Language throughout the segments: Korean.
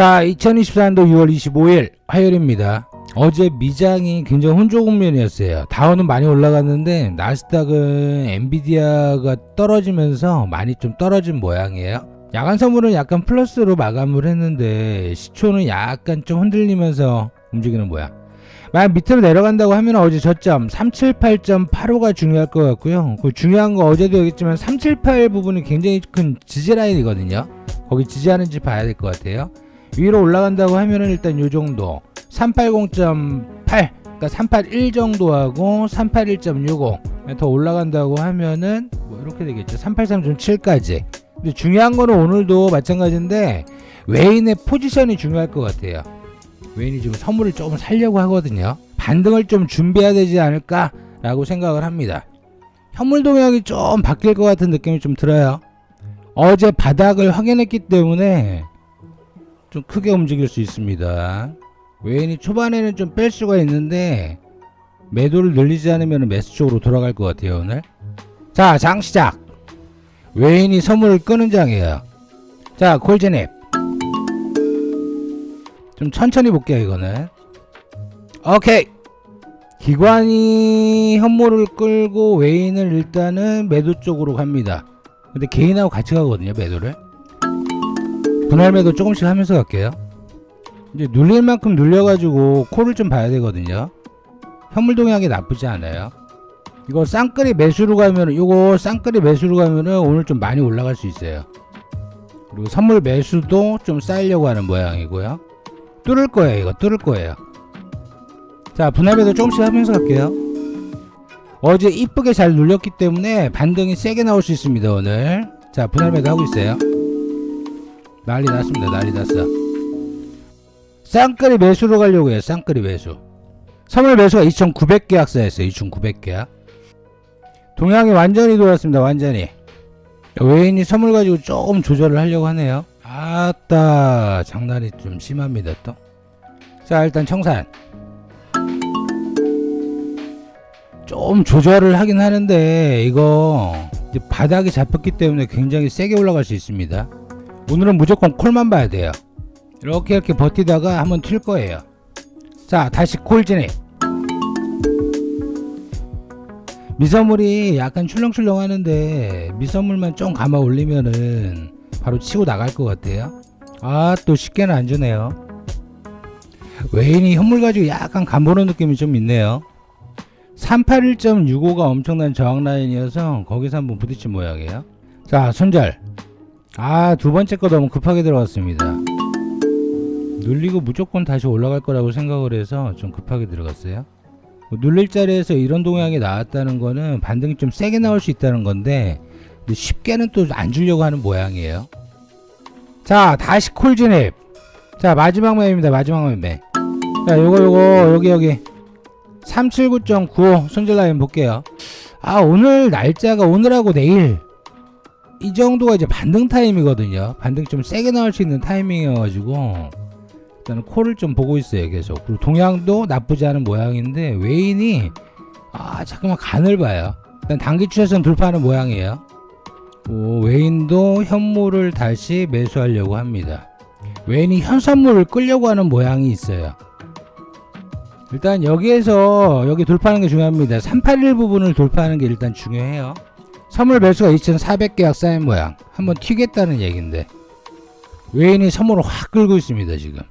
자, 2024년도 6월 25일 화요일입니다. 어제 미장이 굉장히 혼조 국면이었어요. 다운은 많이 올라갔는데 나스닥은 엔비디아가 떨어지면서 많이 좀 떨어진 모양이에요. 야간 선물은 약간 플러스로 마감을 했는데 시초는 약간 좀 흔들리면서 움직이는 모양. 만약 밑으로 내려간다고 하면 어제 저점 378.85가 중요할 것 같고요. 그 중요한 거 어제도 얘기했지만 378 부분이 굉장히 큰 지지 라인이거든요. 거기 지지하는지 봐야 될 것 같아요. 위로 올라간다고 하면은 일단 요 정도. 380.8 그러니까 381 정도 하고 381.65더 올라간다고 하면은 뭐 이렇게 되겠죠. 383.7까지. 근데 중요한 거는 오늘도 마찬가지인데 외인의 포지션이 중요할 것 같아요. 외인이 지금 선물을 조금 살려고 하거든요. 반등을 좀 준비해야 되지 않을까 라고 생각을 합니다. 현물 동향이 좀 바뀔 것 같은 느낌이 좀 들어요. 어제 바닥을 확인했기 때문에 좀 크게 움직일 수 있습니다. 외인이 초반에는 좀 뺄 수가 있는데 매도를 늘리지 않으면 매수 쪽으로 돌아갈 것 같아요 오늘. 자 장 시작. 외인이 선물을 끄는 장이에요. 자 콜제넵. 좀 천천히 볼게요 이거는. 오케이. 기관이 현물을 끌고 외인을 일단은 매도 쪽으로 갑니다. 근데 개인하고 같이 가거든요 매도를. 분할 매도 조금씩 하면서 갈게요. 이제 눌릴 만큼 눌려가지고 콜을 좀 봐야 되거든요. 현물 동향이 나쁘지 않아요. 이거 쌍끌이 매수로 가면은 요거 쌍끌이 매수로 가면은 오늘 좀 많이 올라갈 수 있어요. 그리고 선물 매수도 좀 쌓이려고 하는 모양이고요. 뚫을 거예요 이거 뚫을 거예요. 자 분할 매도 조금씩 하면서 갈게요. 어제 이쁘게 잘 눌렸기 때문에 반등이 세게 나올 수 있습니다 오늘. 자 분할 매도 하고 있어요. 난리 났습니다. 난리 났어. 쌍끌이 매수로 가려고 해요. 쌍끌이 매수. 선물 매수가 2,900계약 쌓였어요. 2,900계약. 동향이 완전히 돌았습니다. 완전히. 외인이 선물 가지고 조금 조절을 하려고 하네요. 아따 장난이 좀 심합니다 또. 자 일단 청산. 좀 조절을 하긴 하는데 이거 바닥이 잡혔기 때문에 굉장히 세게 올라갈 수 있습니다. 오늘은 무조건 콜만 봐야 돼요. 이렇게 이렇게 버티다가 한번 튈 거예요. 자, 다시 콜 진입. 미선물이 약간 출렁출렁 하는데 미선물만 좀 감아 올리면은 바로 치고 나갈 것 같아요. 아, 또 쉽게는 안 주네요. 외인이 현물 가지고 약간 간보는 느낌이 좀 있네요. 381.65가 엄청난 저항 라인이어서 거기서 한번 부딪힌 모양이에요. 자, 손절. 아, 두 번째 거 너무 급하게 들어갔습니다. 눌리고 무조건 다시 올라갈 거라고 생각을 해서 좀 급하게 들어갔어요. 뭐 눌릴 자리에서 이런 동향이 나왔다는 거는 반등이 좀 세게 나올 수 있다는 건데 쉽게는 또 안 주려고 하는 모양이에요. 자, 다시 콜 진입. 자, 마지막 매입니다. 마지막 매매. 자, 요거 요거 여기 여기 379.95 손절 라인 볼게요. 아, 오늘 날짜가 오늘하고 내일 이 정도가 이제 반등 타임이거든요. 반등 좀 세게 나올 수 있는 타이밍이어가지고 일단은 콜을 좀 보고 있어요. 계속. 그리고 동향도 나쁘지 않은 모양인데 외인이 아 잠깐만 간을 봐요. 일단 단기 추세선 돌파하는 모양이에요. 오, 외인도 현물을 다시 매수하려고 합니다. 외인이 현선물을 끌려고 하는 모양이 있어요. 일단 여기에서 여기 돌파하는 게 중요합니다. 381 부분을 돌파하는 게 일단 중요해요. 선물 매수가 2,400계약 쌓인 모양. 한번 튀겠다는 얘긴데. 외인이 선물을 확 끌고 있습니다, 지금.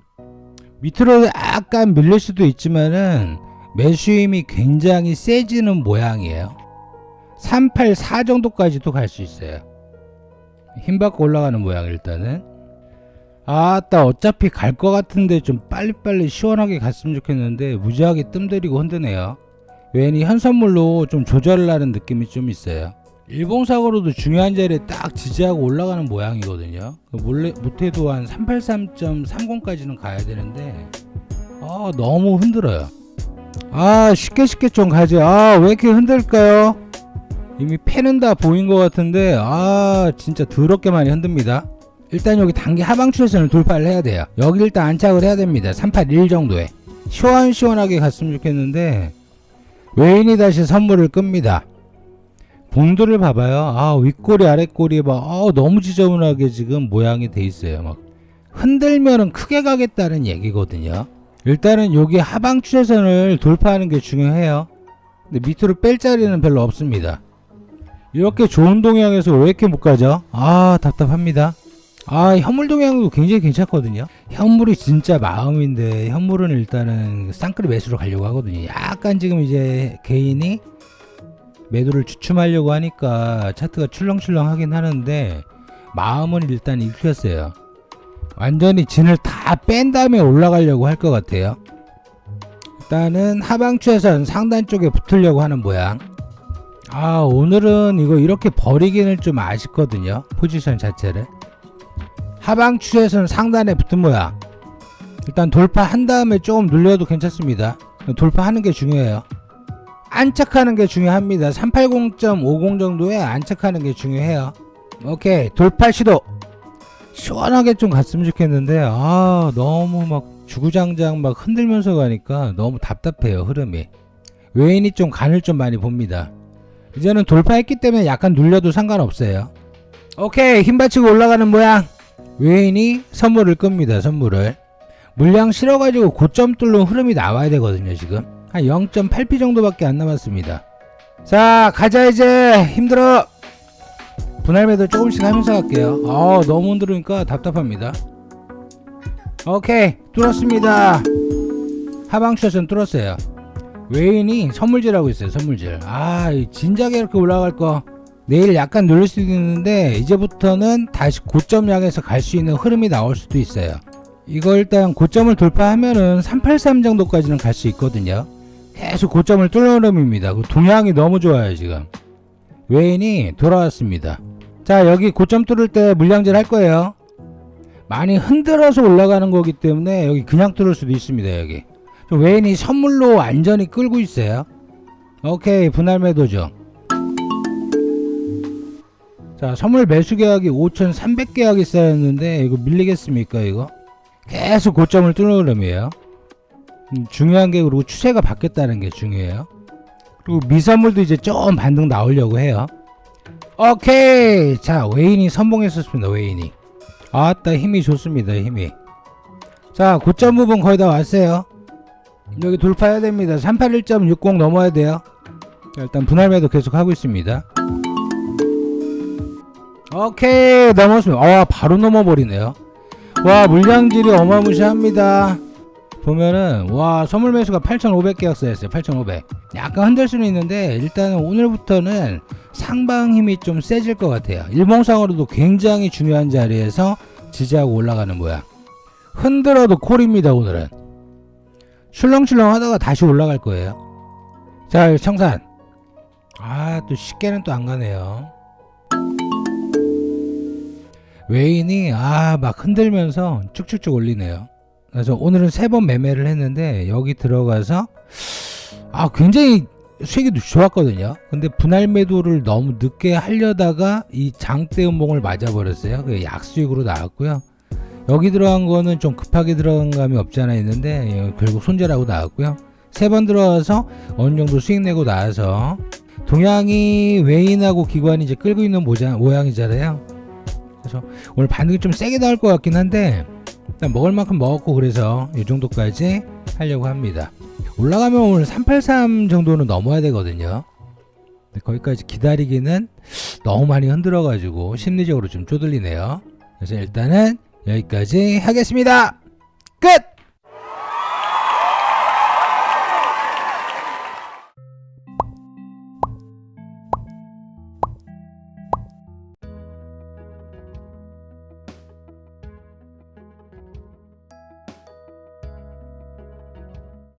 밑으로 약간 밀릴 수도 있지만은 매수 힘이 굉장히 세지는 모양이에요. 384 정도까지도 갈 수 있어요. 힘 받고 올라가는 모양 일단은. 아따 어차피 갈 것 같은데 좀 빨리빨리 시원하게 갔으면 좋겠는데 무지하게 뜸들이고 흔드네요. 외인이 현선물로 좀 조절을 하는 느낌이 좀 있어요. 일봉사고로도 중요한 자리에 딱 지지하고 올라가는 모양이거든요. 몰래 못해도 한 383.30까지는 가야 되는데 아 너무 흔들어요. 아 쉽게 쉽게 좀 가지. 아 왜 이렇게 흔들까요? 이미 패는 다 보인 것 같은데 아 진짜 더럽게 많이 흔듭니다. 일단 여기 단기 하방 추세선을 돌파를 해야 돼요. 여기 일단 안착을 해야 됩니다. 381 정도에 시원시원하게 갔으면 좋겠는데 외인이 다시 선물을 끕니다. 봉도를 봐봐요. 아 윗꼬리 아랫꼬리 막 아, 너무 지저분하게 지금 모양이 돼 있어요. 막 흔들면은 크게 가겠다는 얘기거든요. 일단은 여기 하방 추세선을 돌파하는 게 중요해요. 근데 밑으로 뺄 자리는 별로 없습니다. 이렇게 좋은 동향에서 왜 이렇게 못 가죠? 아 답답합니다. 아 현물 동향도 굉장히 괜찮거든요. 현물이 진짜 마음인데 현물은 일단은 쌍끌이 매수로 가려고 하거든요. 약간 지금 이제 개인이 매도를 주춤하려고 하니까 차트가 출렁출렁 하긴 하는데 마음은 일단 읽혔어요. 완전히 진을 다 뺀 다음에 올라가려고 할 것 같아요. 일단은 하방 추세선 상단 쪽에 붙으려고 하는 모양. 아 오늘은 이거 이렇게 버리기는 좀 아쉽거든요. 포지션 자체를. 하방 추세선 상단에 붙은 모양. 일단 돌파한 다음에 조금 눌려도 괜찮습니다. 돌파하는 게 중요해요. 안착하는 게 중요합니다. 380.50 정도에 안착하는 게 중요해요. 오케이. 돌파 시도. 시원하게 좀 갔으면 좋겠는데 아 너무 막 주구장장 막 흔들면서 가니까 너무 답답해요 흐름이. 외인이 좀 간을 좀 많이 봅니다. 이제는 돌파했기 때문에 약간 눌려도 상관없어요. 오케이. 힘 받치고 올라가는 모양. 외인이 선물을 끕니다 선물을. 물량 실어가지고 고점 뚫는 흐름이 나와야 되거든요 지금 한 0.8p 정도밖에 안 남았습니다. 자 가자 이제. 힘들어. 분할 매도 조금씩 하면서 갈게요. 아 너무 흔들으니까 답답합니다. 오케이 뚫었습니다. 하방 숏은 뚫었어요. 외인이 선물질하고 있어요 선물질. 아이 진작에 이렇게 올라갈 거 내일 약간 눌릴 수도 있는데 이제부터는 다시 고점 향해서 갈 수 있는 흐름이 나올 수도 있어요. 이거 일단 고점을 돌파하면은 383 정도까지는 갈 수 있거든요 계속 고점을 뚫는 흐름입니다. 그 동향이 너무 좋아요 지금. 외인이 돌아왔습니다. 자 여기 고점 뚫을 때 물량질 할 거예요. 많이 흔들어서 올라가는 거기 때문에 여기 그냥 뚫을 수도 있습니다 여기. 좀 외인이 선물로 완전히 끌고 있어요. 오케이 분할 매도죠. 자 선물 매수 계약이 5300 계약이 쌓였는데 이거 밀리겠습니까 이거? 계속 고점을 뚫는 흐름이에요. 음, 중요한 게 그리고 추세가 바뀌었다는 게 중요해요. 그리고 미선물도 이제 좀 반등 나오려고 해요. 오케이! 자 웨인이 선봉했었습니다 웨인이 아따 힘이 좋습니다 힘이. 자 고점 부분 거의 다 왔어요. 여기 돌파해야 됩니다. 381.60 넘어야 돼요. 자, 일단 분할 매도 계속 하고 있습니다. 오케이! 넘었습니다. 아 바로 넘어버리네요. 와 물량질이 어마무시합니다 보면은 와 선물 매수가 8,500 계약서였어요 8,500 약간 흔들 수는 있는데 일단은 오늘부터는 상방 힘이 좀 세질 것 같아요. 일봉상으로도 굉장히 중요한 자리에서 지지하고 올라가는 모양. 흔들어도 콜입니다 오늘은. 출렁출렁 하다가 다시 올라갈 거예요. 자 청산. 아 또 쉽게는 또 안 가네요. 외인이 아 막 흔들면서 쭉쭉쭉 올리네요 그래서 오늘은 세 번 매매를 했는데 여기 들어가서 아 굉장히 수익이 좋았거든요. 근데 분할 매도를 너무 늦게 하려다가 이 장대 음봉을 맞아버렸어요. 그 약수익으로 나왔고요. 여기 들어간 거는 좀 급하게 들어간 감이 없지 않아 있는데 예, 결국 손절하고 나왔고요. 세 번 들어가서 어느 정도 수익 내고 나와서 동양이 외인하고 기관이 이제 끌고 있는 모자, 모양이잖아요. 그래서 오늘 반등이 좀 세게 나올 것 같긴 한데 일단 먹을 만큼 먹었고 그래서 이 정도까지 하려고 합니다. 올라가면 오늘 383 정도는 넘어야 되거든요. 거기까지 기다리기는 너무 많이 흔들어 가지고 심리적으로 좀 쪼들리네요. 그래서 일단은 여기까지 하겠습니다. 끝!